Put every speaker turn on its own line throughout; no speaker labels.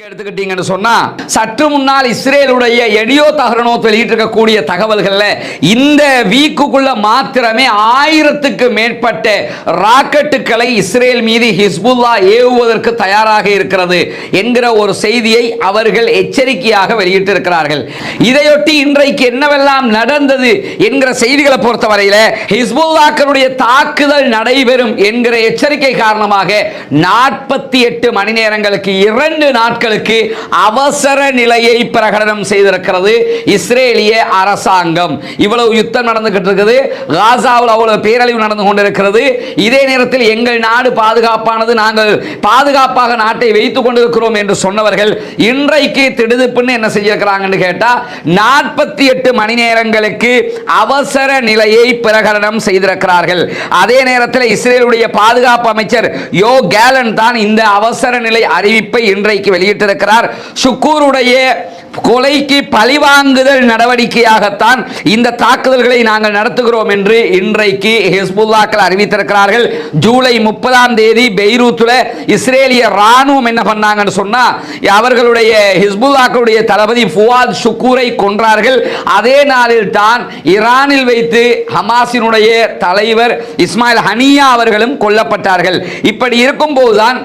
எடுத்துக்கிட்டீங்கன்னு சொன்னா சற்று முன்னால் இஸ்ரேலுடைய எடியோ தகரணோ வெளியிட்டு இருக்கக்கூடிய தகவல்கள்ல இந்த வீக்குக்குள்ள மாத்திரமே ஆயிரத்துக்கு மேற்பட்ட ராக்கெட்டுகளை இஸ்ரேல் மீது ஹிஸ்புல்லா ஏவுவதற்கு தயாராக இருக்கிறது என்கிற ஒரு செய்தியை அவர்கள் எச்சரிக்கையாக வெளியிட்டிருக்கிறார்கள். இதையொட்டி இன்றைக்கு என்னவெல்லாம் நடந்தது என்கிற செய்திகளை பொறுத்தவரையில ஹிஸ்புல்லாக்களுடைய தாக்குதல் நடைபெறும் என்கிற எச்சரிக்கை காரணமாக நாற்பத்தி எட்டு மணி நேரங்களுக்கு இரண்டு நாட்கள் நாட்களுக்கு அவசர நிலையை பிரகடனம் செய்திருக்கிறது இஸ்ரேலிய அரசாங்கம். இவ்வளவு யுத்தம் நடந்துகிட்டு இருக்குது. காசாவில் அவ்வளவு பேரழிவு நடந்து கொண்டிருக்கிறது. இதே நேரத்தில் எங்கள் நாடு பாதுகாப்பானது. நாங்கள் பாதுகாப்பாக நாட்டை வைத்துக் கொண்டிருக்கிறோம் என்று சொன்னவர்கள் இன்றைக்கு திடுதிப்புன்னு என்ன செஞ்சிருக்கிறாங்கன்னு கேட்டா நாற்பத்தி எட்டு மணி நேரங்களுக்கு அவசர நிலையை பிரகடனம் செய்திருக்கிறார்கள். அதே நேரத்தில் இஸ்ரேலுடைய பாதுகாப்பு அமைச்சர் யோ கேலன் தான் இந்த அவசர நிலை அறிவிப்பை இன்றைக்கு வெளியிட்டிருக்கிறார் சுக்கூருடைய கொலைக்கு பழிவாங்குதல் நடவடிக்கையாகத்தான் இந்த தாக்குதல்களை நாங்கள் நடத்துகிறோம் என்று இன்றைக்கு ஹிஸ்புல்லாக்கள் அறிவித்திருக்கிறார்கள். ஜூலை முப்பதாம் தேதி பெய்ரூத்தில் இஸ்ரேலிய ராணுவம் என்ன பண்ணாங்கன்னு சொன்னால் அவர்களுடைய ஹிஸ்புல்லாக்களுடைய தளபதி ஃபுவாத் சுக்கூரை கொன்றார்கள். அதே நாளில் தான் ஈரானில் வைத்து ஹமாஸினுடைய தலைவர் இஸ்மாயில் ஹனியா அவர்களும் கொல்லப்பட்டார்கள். இப்படி இருக்கும்போதுதான்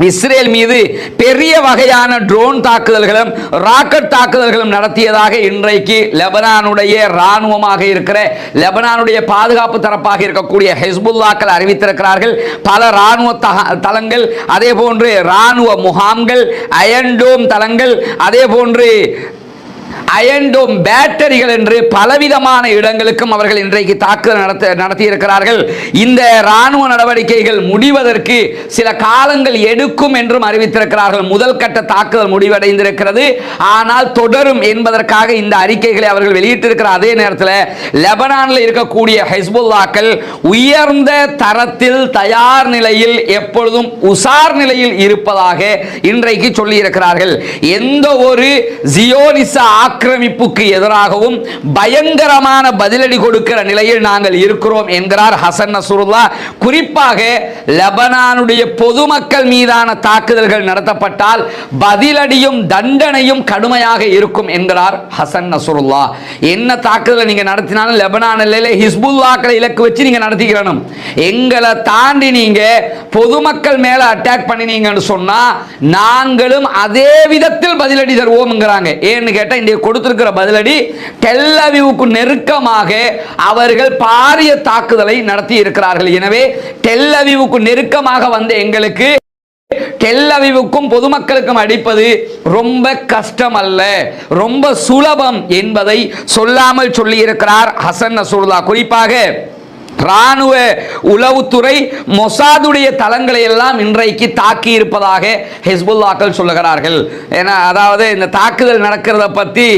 இஸ்ரேல் மீது பெரிய வகையான ட்ரோன் தாக்குதல்களும் ராக்கெட் தாக்குதல்களும் நடத்தியதாக இன்றைக்கு லெபனானுடைய இராணுவமாக இருக்கிற லெபனானுடைய பாதுகாப்பு தரப்பாக இருக்கக்கூடிய ஹெஸ்புல்லாக்கள் அறிவித்திருக்கிறார்கள். பல ராணுவ தக- தளங்கள் அதே போன்று ராணுவ முகாம்கள் அயன்டோம் தளங்கள் அதே போன்று அயன்டோம் பேட்டரிகள் என்று பலவிதமான இடங்களுக்கும் அவர்கள் இன்றைக்கு தாக்குதல் நடத்த நடத்தியிருக்கிறார்கள். இந்த ராணுவ நடவடிக்கைகள் முடிவதற்கு சில காலங்கள் எடுக்கும் என்றும் அறிவித்திருக்கிறார்கள். முதல் கட்ட தாக்குதல் முடிவடைந்திருக்கிறது. ஆனால் தொடரும் என்பதற்காக இந்த அறிக்கைகளை அவர்கள் வெளியிட்டிருக்கிற அதே நேரத்தில் லெபனானில் இருக்கக்கூடிய ஹெஸ்புல்லாக்கள் உயர்ந்த தரத்தில் தயார் நிலையில் எப்பொழுதும் உசார் நிலையில் இருப்பதாக இன்றைக்கு சொல்லியிருக்கிறார்கள். எந்த ஒரு ஜியோனிச ஆக்கிரமிப்புக்கு எதிராகவும் பயங்கரமான பதிலடி கொடுக்கிற நிலையில் நாங்கள் இருக்கிறோம் என்கிறார் ஹசன் நசுருல்லா. குறிப்பாக லெபனானுடைய பொதுமக்கள் மீதான தாக்குதல்கள் நடத்தப்பட்டால் பதிலடியும் தண்டனையும் கடுமையாக இருக்கும் என்கிறார் ஹசன் நசுருல்லா. என்ன தாக்குதலை நீங்க நடத்தினாலும் லெபனானில் ஹிஸ்புல்லாக்களை இலக்கு வச்சு நீங்க நடத்திக்கிறணும். எங்களை தாண்டி நீங்க பொதுமக்கள் மேல அட்டாக் பண்ணினீங்கன்னு சொன்னா நாங்களும் அதே விதத்தில் பதிலடி தருவோம்ங்கிறாங்க. ஏன்னு கேட்டா இன்றைய கொடுத்திருக்கிற பதிலடி டெல்லவிவுக்கு நெருக்கமாக அவர்கள் பாரிய தாக்குதலை நடத்தி இருக்கிறார்கள் எனவே டெல்லவிவுக்கு நெருக்கமாக வந்த எங்களுக்கு டெல்லவிவுக்கும் பொதுமக்களுக்கும் அடிப்பது ரொம்ப கஷ்டம் அல்ல ரொம்ப சுலபம் என்பதை சொல்லாமல் சொல்லியிருக்கிறார் ஹசன் நசூல்லா குறிப்பாக ராணுவ உளவுத்துறை மொசாதுடைய தளங்களை எல்லாம் இன்றைக்கு தாக்கி இருப்பதாக ஹெஸ்புல்லாக்கள் சொல்லுகிறார்கள். ஏன்னா அதாவது இந்த தாக்குதல் நடக்கிறத பற்றி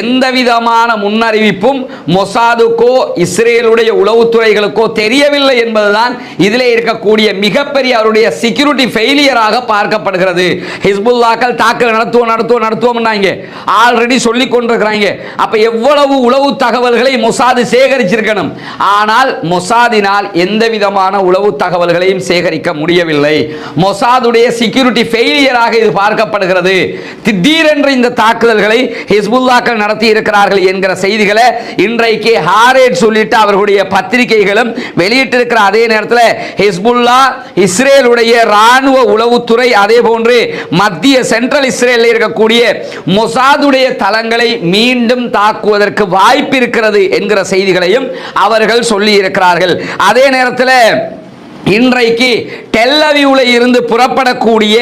எந்த விதமான முன்னறிவிப்பும் மொசாதுக்கோ இஸ்ரேலுடைய உளவுத்துறைகளுக்கோ தெரியவில்லை என்பதுதான் இதிலே இருக்கக்கூடிய மிகப்பெரிய அவருடைய செக்யூரிட்டி ஃபெயிலியராக பார்க்கப்படுகிறது. ஹிஸ்புல்லாக்கள் தாக்குதல் நடத்துவோம் நடத்துவோம் நடத்துவோம்னாங்க. ஆல்ரெடி சொல்லி கொண்டிருக்கிறாங்க அப்ப எவ்வளவு உளவு தகவல்களை மொசாது சேகரிச்சிருக்கணும். ஆனால் மொசாதினால் எந்த விதமான உளவு தகவல்களையும் சேகரிக்க முடியவில்லை. மொசாதுடைய செக்யூரிட்டி ஃபெயிலியராக இது பார்க்கப்படுகிறது. திடீரென்று இந்த தாக்குதல்களை ஹிஸ்புல்லாக்கள் நடத்தி இருக்கிறார்கள் என்கிற செய்திகளை இன்றைக்கு ஹாரேட் சொல்லிட்டு அவர்களுடைய பத்திரிகைகளும் வெளியிட்டிருக்கிற அதே நேரத்தில் ஹிஸ்புல்லா இஸ்ரேலுடைய ராணுவ உளவுத்துறை அதே போன்று மத்திய சென்ட்ரல் இஸ்ரேலில் இருக்கக்கூடிய மொசாதுடைய தளங்களை மீண்டும் தாக்குவதற்கு வாய்ப்பு இருக்கிறது என்கிற செய்திகளையும் அவர்கள் சொல்லி இருக்கிறார்கள் அதே நேரத்தில் இன்றைக்கு டெல்லவியூல இருந்து புறப்படக்கூடிய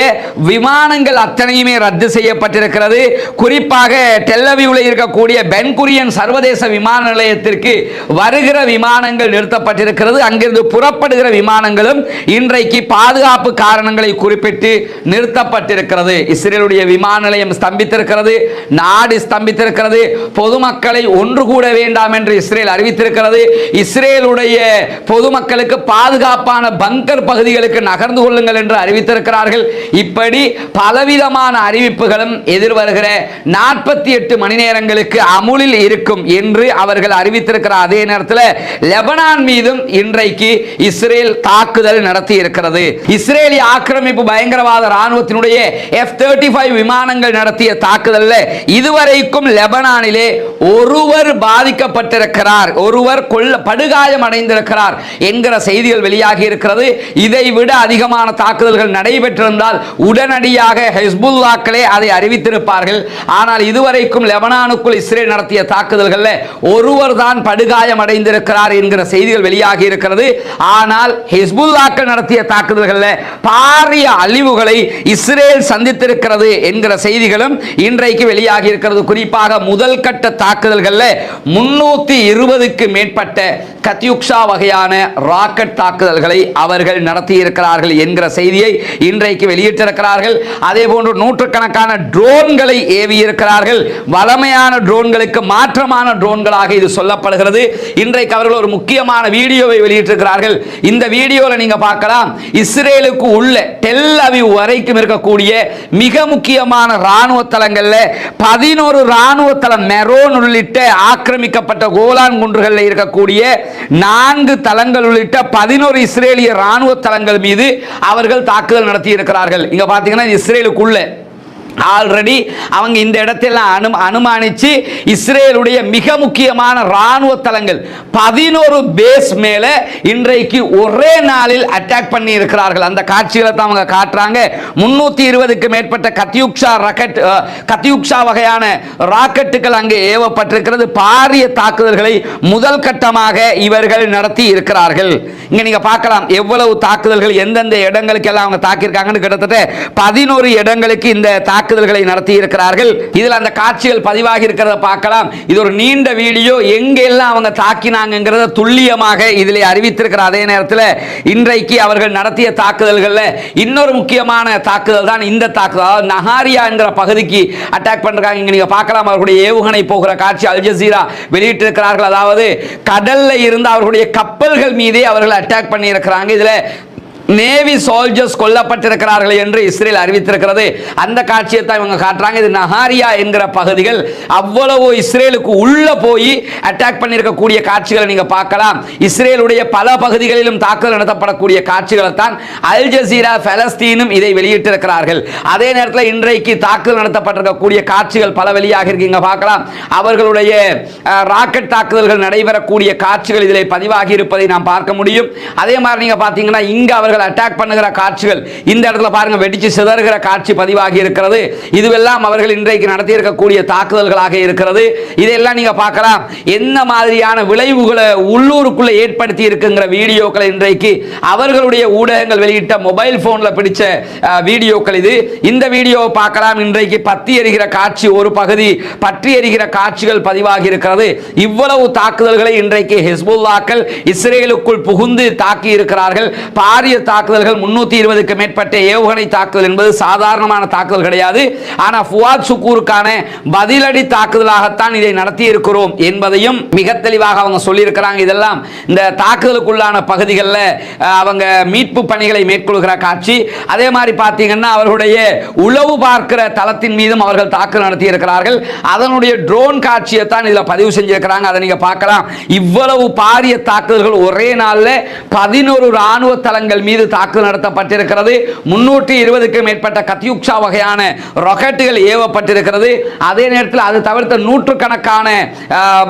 விமானங்கள் அத்தனையுமே ரத்து செய்யப்பட்டிருக்கிறது. குறிப்பாக டெல்லவியூல இருக்கக்கூடிய பென்குரியன் சர்வதேச விமான நிலையத்திற்கு வருகிற விமானங்கள் நிறுத்தப்பட்டிருக்கிறது. அங்கிருந்து புறப்படுகிற விமானங்களும் இன்றைக்கு பாதுகாப்பு காரணங்களை குறிப்பிட்டு நிறுத்தப்பட்டிருக்கிறது. இஸ்ரேலுடைய விமான நிலையம் ஸ்தம்பித்திருக்கிறது. நாடு ஸ்தம்பித்திருக்கிறது. பொதுமக்களை ஒன்று கூட வேண்டாம் என்று இஸ்ரேல் அறிவித்திருக்கிறது. இஸ்ரேலுடைய பொதுமக்களுக்கு பாதுகாப்பான பங்கர் பகுதிகளுக்கு நகர்ந்து கொள்ளுங்கள் என்று அறிவித்திருக்கிறார்கள். இப்படி பலவிதமான அறிவிப்புகளும் எதிர்வருகிற நாற்பத்தி எட்டு மணி நேரங்களுக்கு அமுலில் இருக்கும் என்று அவர்கள் அறிவித்திருக்கிற அதே நேரத்தில் லெபனான் மீதும் இன்றைக்கு இஸ்ரேல் தாக்குதல் நடத்தி இருக்கிறது இஸ்ரேலிய ஆக்கிரமிப்பு பயங்கரவாத ராணுவத்தினுடைய எஃப் தேர்ட்டி ஃபைவ் விமானங்கள் நடத்திய தாக்குதலில் இதுவரைக்கும் லெபனானிலே ஒருவர் பாதிக்கப்பட்டிருக்கிறார். ஒருவர் கொல்ல படுகாயம் அடைந்திருக்கிறார் என்கிற செய்திகள் வெளியாகி இருக்கிறது இதை விட அதிகமான தாக்குதல்கள் நடைபெற்றிருந்தால் உடனடியாக ஹெஸ்புல்லாக்களே அதை அறிவித்திருப்பார்கள். ஆனால் இதுவரைக்கும் லெபனானுக்குள் இஸ்ரேல் நடத்திய தாக்குதல்களில் ஒருவர் தான் படுகாயம் அடைந்திருக்கிறார் என்கிற செய்திகள் வெளியாகி இருக்கிறது. ஆனால் ஹெஸ்புல்லாக்கள் நடத்திய தாக்குதல்களில் பாரிய அழிவுகளை இஸ்ரேல் சந்தித்திருக்கிறது என்கிற செய்திகளும் இன்றைக்கு வெளியாகி இருக்கிறது. குறிப்பாக முதல் கட்ட தாக்குதல்களில் முன்னூத்தி இருபதுக்கு மேற்பட்ட கத்யுக்ஷா வகையான ராக்கெட் தாக்குதல்களை அவர்கள் நடத்தியிருக்கிறார்கள் என்கிற செய்தியை இன்றைக்கு வெளியிட்டிருக்கிறார்கள். அதே போன்று நூற்றுக்கணக்கான ட்ரோன்களை ஏவியிருக்கிறார்கள். வளமையான ட்ரோன்களுக்கு மாற்றமான ட்ரோன்களாக இது சொல்லப்படுகிறது. இன்றைக்கு அவர்கள் ஒரு முக்கியமான வீடியோவை வெளியிட்டிருக்கிறார்கள். இந்த வீடியோவில் நீங்கள் பார்க்கலாம். இஸ்ரேலுக்கு உள்ள டெல் அவிவ் வரைக்கும் இருக்கக்கூடிய மிக முக்கியமான ராணுவ தளங்களில் பதினோரு ராணுவ தளம் மெரோன் உள்ளிட்ட ஆக்கிரமிக்கப்பட்ட கோலான் குன்றுகளில் இருக்கக்கூடிய நான்கு தளங்கள் உள்ளிட்ட பதினோரு இஸ்ரேலிய ராணுவ தளங்கள் மீது அவர்கள் தாக்குதல் நடத்தி இருக்கிறார்கள் இங்க பாத்தீங்கன்னா இஸ்ரேலுக்குள்ள. ஆல்ரெடி அவங்க இந்த இடத்தெல்லாம் அனு அனுமானித்து இஸ்ரேலுடைய மிக முக்கியமான ராணுவ தளங்கள் பதினோரு பேஸ் மேலே இன்றைக்கு ஒரே நாளில் அட்டாக் பண்ணி இருக்கிறார்கள் அந்த காட்சிகளை தான் அவங்க காட்டுறாங்க. முந்நூற்றி இருபதுக்கு மேற்பட்ட கத்தியுக்ஷா ராக்கெட் கத்தியுக்ஷா வகையான ராக்கெட்டுகள் அங்கே ஏவப்பட்டிருக்கிறது. பாரிய தாக்குதல்களை முதல் கட்டமாக இவர்கள் நடத்தி இருக்கிறார்கள். இங்கே நீங்கள் பார்க்கலாம் எவ்வளவு தாக்குதல்கள் எந்தெந்த இடங்களுக்கெல்லாம் அவங்க தாக்கியிருக்காங்கன்னு கிட்டத்தட்ட பதினோரு இடங்களுக்கு இந்த தாக்குதல்களை நடத்தி இருக்கிறார்கள் இதில் அந்த காட்சிகள் பதிவாகி இருக்கிறத பார்க்கலாம். இது ஒரு நீண்ட வீடியோ. எங்கெல்லாம் அவங்க தாக்கினாங்கிறத துல்லியமாக இதில் அறிவித்திருக்கிற அதே நேரத்தில் இன்றைக்கு அவர்கள் நடத்திய தாக்குதல்களில் இன்னொரு முக்கியமான தாக்குதல் தான் இந்த தாக்குதல். அதாவது நஹாரியா என்கிற பகுதிக்கு அட்டாக் பண்ணுறாங்க இங்கே நீங்க பார்க்கலாம் அவர்களுடைய ஏவுகணை போகிற காட்சி அல் ஜசீரா வெளியிட்டிருக்கிறார்கள். அதாவது கடல்ல இருந்து அவர்களுடைய கப்பல்கள் மீதே அவர்கள் அட்டாக் பண்ணியிருக்கிறாங்க. இதில் நேவி சோல்ஜர்ஸ் கொல்லப்பட்டிருக்கிறார்கள் என்று இஸ்ரேல் அறிவித்திருக்கிறது. அந்த காட்சியை தான் இவங்க காட்டுறாங்க. இது நஹாரியா என்கிற பகுதிகள். அவ்வளவு இஸ்ரேலுக்கு உள்ள போய் அட்டாக் பண்ணியிருக்கக்கூடிய காட்சிகளை நீங்க பார்க்கலாம். இஸ்ரேலுடைய பல பகுதிகளிலும் தாக்குதல் நடத்தப்படக்கூடிய காட்சிகளை தான் அல் ஜசீரா பலஸ்தீனும் இதை வெளியிட்டிருக்கிறார்கள். அதே நேரத்தில் இன்றைக்கு தாக்குதல் நடத்தப்பட்டிருக்கக்கூடிய காட்சிகள் பல வெளியாக இருக்கீங்க பார்க்கலாம். அவர்களுடைய ராக்கெட் தாக்குதல்கள் நடைபெறக்கூடிய காட்சிகள் இதில் பதிவாகி இருப்பதை நாம் பார்க்க முடியும். அதே மாதிரி நீங்க பார்த்தீங்கன்னா இங்கு அவர்கள் அட்டாக் பண்ணுகிற காட்சிகள் இந்த இடத்துல பாருங்க வெடிச்சு சிதறுகிற காட்சி பதிவாகி இருக்கிறது. இதுவெல்லாம் அவர்கள் இன்றைக்கு நடத்தி இருக்கக்கூடிய தாக்குதல்களாக இருக்கிறது. இதையெல்லாம் நீங்க பார்க்கலாம். என்ன மாதிரியான விளைவுகளை உள்ளூருக்குள்ள ஏற்படுத்தி இருக்குங்கிற வீடியோக்களை இன்றைக்கு அவர்களுடைய ஊடகங்கள் வெளியிட்ட மொபைல் போன்ல பிடிச்ச வீடியோக்கள் இது. இந்த வீடியோவை பார்க்கலாம். இன்றைக்கு பத்தி எரிகிற காட்சி ஒரு பகுதி பற்றி எரிகிற காட்சிகள் பதிவாகி இருக்கிறது. இவ்வளவு தாக்குதல்களை இன்றைக்கு ஹிஸ்புல்லாக்கள் இஸ்ரேலுக்குள் புகுந்து தாக்கி இருக்கிறார்கள் பாரிய தாக்குதல்கள் முன்னூத்தி இருபதுக்கு மேற்பட்ட ஏவுகணை தாக்குதல் என்பது சாதாரணமான தாக்குதல் கிடையாது. ஆனால் ஃபுவாத் சுக்கூருக்கான பதிலடி தாக்குதலாகத்தான் இதை நடத்தி இருக்கிறோம் என்பதையும் மிக தெளிவாக அவங்க சொல்லியிருக்கிறாங்க. இதெல்லாம் இந்த தாக்குதலுக்குள்ளான பகுதிகளில் அவங்க மீட்பு பணிகளை மேற்கொள்கிற காட்சி. அதே மாதிரி பார்த்தீங்கன்னா அவர்களுடைய உளவு பார்க்கிற தளத்தின் மீதும் அவர்கள் தாக்குதல் நடத்தி இருக்கிறார்கள் அதனுடைய ட்ரோன் காட்சியை தான் இதில் பதிவு செஞ்சிருக்கிறாங்க. அதை நீங்கள் பார்க்கலாம். இவ்வளவு பாரிய தாக்குதல்கள் ஒரே நாளில் பதினோரு ராணுவ தளங்கள் மீது தாக்குதல் நடத்தப்பட்டிருக்கிறது. முன்னூற்றி இருபதுக்கும் மேற்பட்ட கத்தியுக்ஷா வகையான ராக்கெட்டுகள் ஏவப்பட்டிருக்கிறது. அதே நேரத்தில் அது தவிர்த்த நூற்றுக்கணக்கான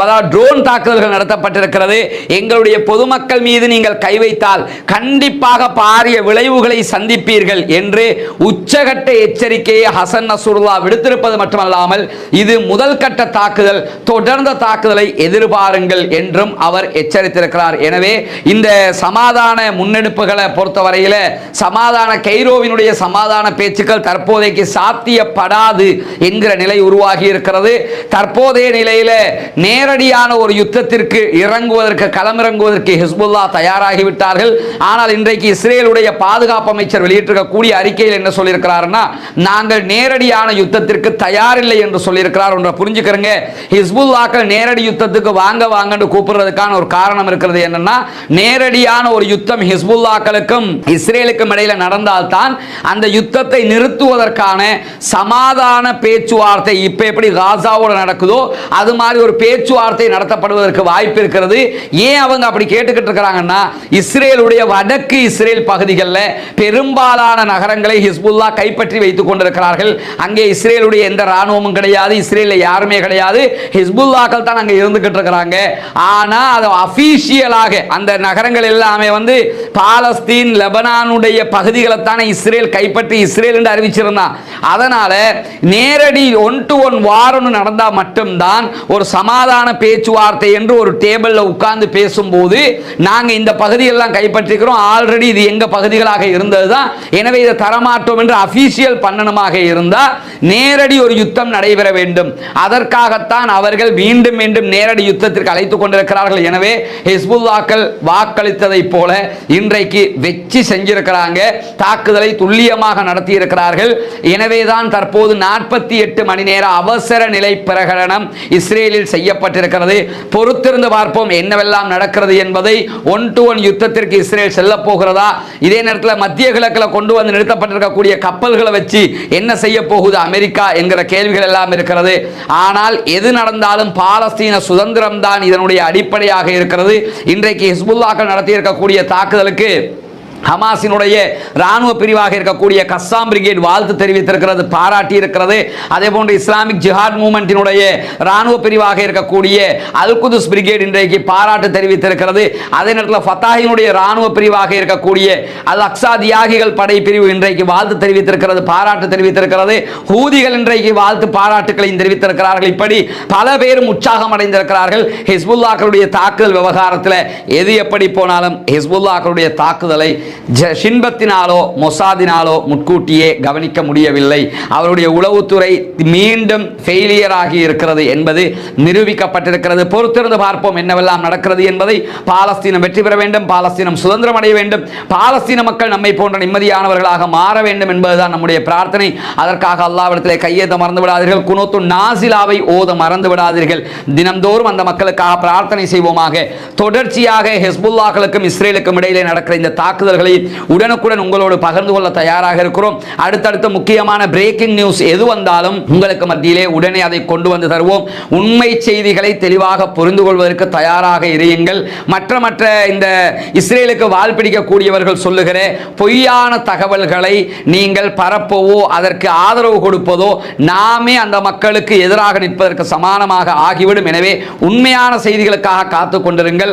அதாவது ட்ரோன் தாக்குதல்கள் நடத்தப்பட்டிருக்கிறது. எங்களுடைய பொதுமக்கள் மீது நீங்கள் கை வைத்தால் கண்டிப்பாக பாரிய விளைவுகளை சந்திப்பீர்கள் என்று உச்சகட்ட எச்சரிக்கையை ஹசன் நசூர்லா விடுத்திருப்பது மட்டுமல்லாமல் இது முதல் கட்ட தாக்குதல் தொடர்ந்த தாக்குதலை எதிர்பாருங்கள் என்றும் அவர் எச்சரித்திருக்கிறார். எனவே இந்த சமாதான முன்னெடுப்புகளை பொறுத்தவரையில் சமாதான கைரோவினுடைய சமாதான பேச்சுக்கள் தற்போதைக்கு சாத்தியப்படாது என்கிற நிலை உருவாகி இருக்கிறது. தற்போதைய நிலையில் நேரடியான ஒரு யுத்தத்திற்கு இறங்குவதற்கு களமிறங்குவதற்கு ஹிஸ்புல்லா தயாராகிவிட்டார்கள். ஆனால் இன்றைக்கு இஸ்ரேலுடைய பாதுகாப்பு அமைச்சர் வெளியிட்டிருக்கக்கூடிய அறிக்கையில் என்ன சொல்லியிருக்கிறாருன்னா நாங்கள் நேரடியான யுத்தத்திற்கு தயாரில்லை என்று சொல்லியிருக்கிறார். ஒன்றை புரிஞ்சுக்கிறங்க. ஹிஸ்புல்லாக்கள் நேரடி யுத்தத்துக்கு வாங்க வாங்கன்னு கூப்பிடுறதுக்கான ஒரு காரணம் இருக்கிறது என்னன்னா நேரடியான ஒரு யுத்தம் ஹிஸ்புல்லாக்களுக்கும் யுத்தம் இஸ்ரேலுக்கும் இடையில நடந்தால்தான் அந்த யுத்தத்தை நிறுத்துவதற்கான சமாதான பேச்சுவார்த்தை இப்ப எப்படி காசாவோட நடக்குதோ அது மாதிரி ஒரு பேச்சுவார்த்தை நடத்தப்படுவதற்கு வாய்ப்பு இருக்கிறது. ஏன் அவங்க அப்படி கேட்டுக்கிட்டு இருக்கிறாங்கன்னா இஸ்ரேலுடைய வடக்கு இஸ்ரேல் பகுதிகளில் பெரும்பாலான நகரங்களை ஹிஸ்புல்லா கைப்பற்றி வைத்துக் கொண்டிருக்கிறார்கள். அங்கே இஸ்ரேலுடைய எந்த ராணுவமும் கிடையாது இஸ்ரேலில் யாருமே கிடையாது. ஹிஸ்புல்லாக்கள் தான் அங்கே இருந்துகிட்டு இருக்கிறாங்க. ஆனால் அது அஃபீஷியலாக அந்த நகரங்கள் எல்லாமே வந்து பாலஸ்தீன் லெபனானுடைய பகுதிகளைத்தானே இஸ்ரேல் கைப்பற்றி இஸ்ரேல் என்று அறிவிச்சிருந்தான் அதனால நேரடி ஒன் டு ஒன் வாரம்னு நடந்தால் மட்டும்தான் ஒரு சமாதான பேச்சுவார்த்தை என்று ஒரு டேபிளில் உட்கார்ந்து பேசும்போது நாங்கள் இந்த பகுதியெல்லாம் கைப்பற்றிக்கிறோம். ஆல்ரெடி இது எங்கள் பகுதிகளாக இருந்தது தான் எனவே இதை தரமாட்டோம் என்று அஃபீஷியல் பண்ணணுமாக இருந்தால் நேரடி ஒரு யுத்தம் நடைபெற வேண்டும். அதற்காகத்தான் அவர்கள் மீண்டும் மீண்டும் நேரடி யுத்தத்திற்கு அழைத்துக் கொண்டிருக்கிறார்கள். எனவே ஹிஸ்புல்லாக்கள் வாக்களித்ததைப் போல இன்றைக்கு வெற்றி செஞ்சிருக்கிறாங்க தாக்குதலை துல்லியமாக நடத்தியிருக்கிறார்கள். எனவேதான் எனவே தான் தற்போது நாற்பத்தி எட்டு மணி நேர அவசர நிலை பிரகடனம் இஸ்ரேலில் செய்யப்பட்டிருக்கிறது. பொறுத்திருந்து பார்ப்போம் என்னவெல்லாம் நடக்கிறது என்பதை. ஒன் டு ஒன் யுத்தத்திற்கு இஸ்ரேல் செல்ல போகிறதா? இதே நேரத்தில் மத்திய கிழக்கில் கொண்டு வந்து நிறுத்தப்பட்டிருக்கக்கூடிய கப்பல்களை வச்சு என்ன செய்ய போகுது அமெரிக்கா என்கிற கேள்விகள் எல்லாம் இருக்கிறது. ஆனால் எது நடந்தாலும் பாலஸ்தீன சுதந்திரம் தான் இதனுடைய அடிப்படையாக இருக்கிறது. இன்றைக்கு ஹிஸ்புல்லாக்கள் நடத்தியிருக்கக்கூடிய தாக்குதலுக்கு ஹமாஸினுடைய ராணுவ பிரிவாக இருக்கக்கூடிய கஸ்ஸாம் பிரிகேட் வாழ்த்து தெரிவித்திருக்கிறது பாராட்டி இருக்கிறது அதே போன்று இஸ்லாமிக் ஜிஹாத் மூமெண்ட்டினுடைய ராணுவ பிரிவாக இருக்கக்கூடிய அல் குதுஸ் பிரிகேட் இன்றைக்கு பாராட்டு தெரிவித்திருக்கிறது. அதே நேரத்தில் ஃபத்தாஹினுடைய ராணுவ பிரிவாக இருக்கக்கூடிய அல் அக்ஸா தியாகிகள் படை பிரிவு இன்றைக்கு வாழ்த்து தெரிவித்திருக்கிறது பாராட்டு தெரிவித்திருக்கிறது. ஹூதிகள் இன்றைக்கு வாழ்த்து பாராட்டுகளையும் தெரிவித்திருக்கிறார்கள். இப்படி பல பேரும் உற்சாகம் அடைந்திருக்கிறார்கள். ஹிஸ்புல்லாக்களுடைய தாக்குதல் விவகாரத்தில் எது எப்படி போனாலும் ஹிஸ்புல்லாக்களுடைய தாக்குதலை ஜ- ஷின்பத்தினாலோ மொசாதினாலோ முன்கூட்டியே கவனிக்க முடியவில்லை. அவருடைய உளவுத்துறை மீண்டும் ஃபெயிலியர் ஆகி இருக்கிறது என்பது நிரூபிக்கப்பட்டிருக்கிறது. பொறுத்திருந்து பார்ப்போம் என்னவெல்லாம் நடக்கிறது என்பதை. பாலஸ்தீனம் வெற்றி பெற வேண்டும் பாலஸ்தீனம் சுதந்திரம் அடைய வேண்டும். பாலஸ்தீன மக்கள் நம்மை போன்ற நிம்மதியானவர்களாக மாற வேண்டும் என்பதுதான் நம்முடைய பிரார்த்தனை. அதற்காக அல்லாவிடத்திலே கையேத மறந்து விடாதீர்கள். குனோத்து நாசிலாவை ஓத மறந்து விடாதீர்கள். தினம்தோறும் அந்த மக்களுக்காக பிரார்த்தனை செய்வோமாக. தொடர்ச்சியாக ஹெஸ்புல்லாக்களுக்கும் இஸ்ரேலுக்கும் இடையிலே நடக்கிற இந்த தாக்குதல்கள் உடனுக்குடன் உங்களோடு பகிர்ந்து கொள்ள தயாராக இருக்கிறோம். அடுத்தடுத்த முக்கியமான பிரேக்கிங் நியூஸ் எது வந்தாலும் உங்களுக்கு மத்தியிலே உடனே அதை கொண்டு வந்து தருவோம். உண்மை செய்திகளை தெளிவாக புரிந்து கொள்வதற்கு தயாராக இருங்கள் மற்ற மற்ற இந்த இஸ்ரேலுக்கு வால் பிடிக்கக்கூடியவர்கள் சொல்லுகிற பொய்யான தகவல்களை நீங்கள் பரப்பவோ அதற்கு ஆதரவு கொடுப்பதோ நாமே அந்த மக்களுக்கு எதிராக நிற்பதற்கு சமானமாக ஆகிவிடும். எனவே உண்மையான செய்திகளுக்காக காத்து கொண்டிருங்கள்.